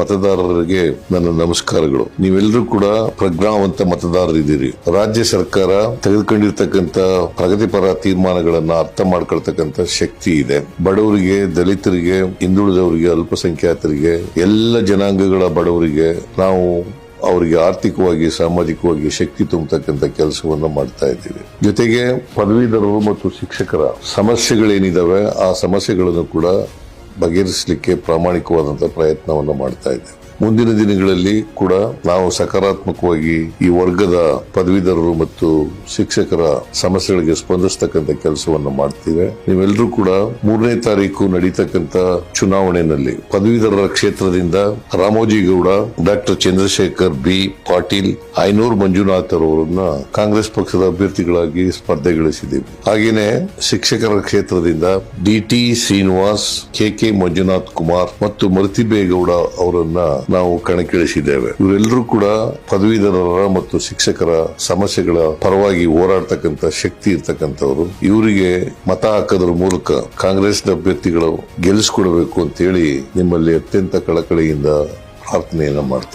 ಮತದಾರರಿಗೆ ನನ್ನ ನಮಸ್ಕಾರಗಳು. ನೀವೆಲ್ಲರೂ ಕೂಡ ಪ್ರಜ್ಞಾವಂತ ಮತದಾರರಿದ್ದೀರಿ. ರಾಜ್ಯ ಸರ್ಕಾರ ತೆಗೆದುಕೊಂಡಿರ್ತಕ್ಕಂಥ ಪ್ರಗತಿಪರ ತೀರ್ಮಾನಗಳನ್ನ ಅರ್ಥ ಮಾಡ್ಕೊಳ್ತಕ್ಕಂಥ ಶಕ್ತಿ ಇದೆ. ಬಡವರಿಗೆ, ದಲಿತರಿಗೆ, ಹಿಂದುಳಿದವರಿಗೆ, ಅಲ್ಪಸಂಖ್ಯಾತರಿಗೆ, ಎಲ್ಲ ಜನಾಂಗಗಳ ಬಡವರಿಗೆ ನಾವು ಅವರಿಗೆ ಆರ್ಥಿಕವಾಗಿ, ಸಾಮಾಜಿಕವಾಗಿ ಶಕ್ತಿ ತುಂಬತಕ್ಕಂಥ ಕೆಲಸವನ್ನು ಮಾಡ್ತಾ ಇದ್ದೀವಿ. ಜೊತೆಗೆ ಪದವೀಧರರು ಮತ್ತು ಶಿಕ್ಷಕರ ಸಮಸ್ಯೆಗಳೇನಿದಾವೆ, ಆ ಸಮಸ್ಯೆಗಳನ್ನು ಕೂಡ ಬಗೆಹರಿಸಲಿಕ್ಕೆ ಪ್ರಾಮಾಣಿಕವಾದಂಥ ಪ್ರಯತ್ನವನ್ನು ಮಾಡ್ತಾ ಇದ್ದೇವೆ. ಮುಂದಿನ ದಿನಗಳಲ್ಲಿ ಕೂಡ ನಾವು ಸಕಾರಾತ್ಮಕವಾಗಿ ಈ ವರ್ಗದ ಪದವೀಧರರು ಮತ್ತು ಶಿಕ್ಷಕರ ಸಮಸ್ಯೆಗಳಿಗೆ ಸ್ಪಂದಿಸ್ತಕ್ಕಂಥ ಕೆಲಸವನ್ನು ಮಾಡ್ತೀವಿ. ನೀವೆಲ್ಲರೂ ಕೂಡ ಮೂರನೇ ತಾರೀಕು ನಡೀತಕ್ಕಂಥ ಚುನಾವಣೆಯಲ್ಲಿ ಪದವೀಧರರ ಕ್ಷೇತ್ರದಿಂದ ರಾಮೋಜಿಗೌಡ ಡಾಕ್ಟರ್ ಚಂದ್ರಶೇಖರ್ ಬಿ, ಪಾಟೀಲ್, ಐನೂರ್ ಮಂಜುನಾಥ್ ಅವರನ್ನ ಕಾಂಗ್ರೆಸ್ ಪಕ್ಷದ ಅಭ್ಯರ್ಥಿಗಳಾಗಿ ಸ್ಪರ್ಧೆಗಳಿಸಿದ್ದೇವೆ. ಹಾಗೇನೆ ಶಿಕ್ಷಕರ ಕ್ಷೇತ್ರದಿಂದ D T Srinivas, K K Manjunath Kumar ಮತ್ತು ಮರ್ತಿಬೇಗೌಡ ಅವರನ್ನ ನಾವು ಕಣಕ್ಕಿಳಿಸಿದ್ದೇವೆ. ಇವರೆಲ್ಲರೂ ಕೂಡ ಪದವೀಧರರ ಮತ್ತು ಶಿಕ್ಷಕರ ಸಮಸ್ಯೆಗಳ ಪರವಾಗಿ ಹೋರಾಡ್ತಕ್ಕಂಥ ಶಕ್ತಿ ಇರ್ತಕ್ಕಂಥವ್ರು. ಇವರಿಗೆ ಮತ ಹಾಕೋದ್ರ ಮೂಲಕ ಕಾಂಗ್ರೆಸ್ ಅಭ್ಯರ್ಥಿಗಳು ಗೆಲ್ಲಿಸ್ಕೊಡ್ಬೇಕು ಅಂತೇಳಿ ನಿಮ್ಮಲ್ಲಿ ಅತ್ಯಂತ ಕಳಕಳಿಯಿಂದ ಪ್ರಾರ್ಥನೆಯನ್ನ ಮಾಡ್ತಾರೆ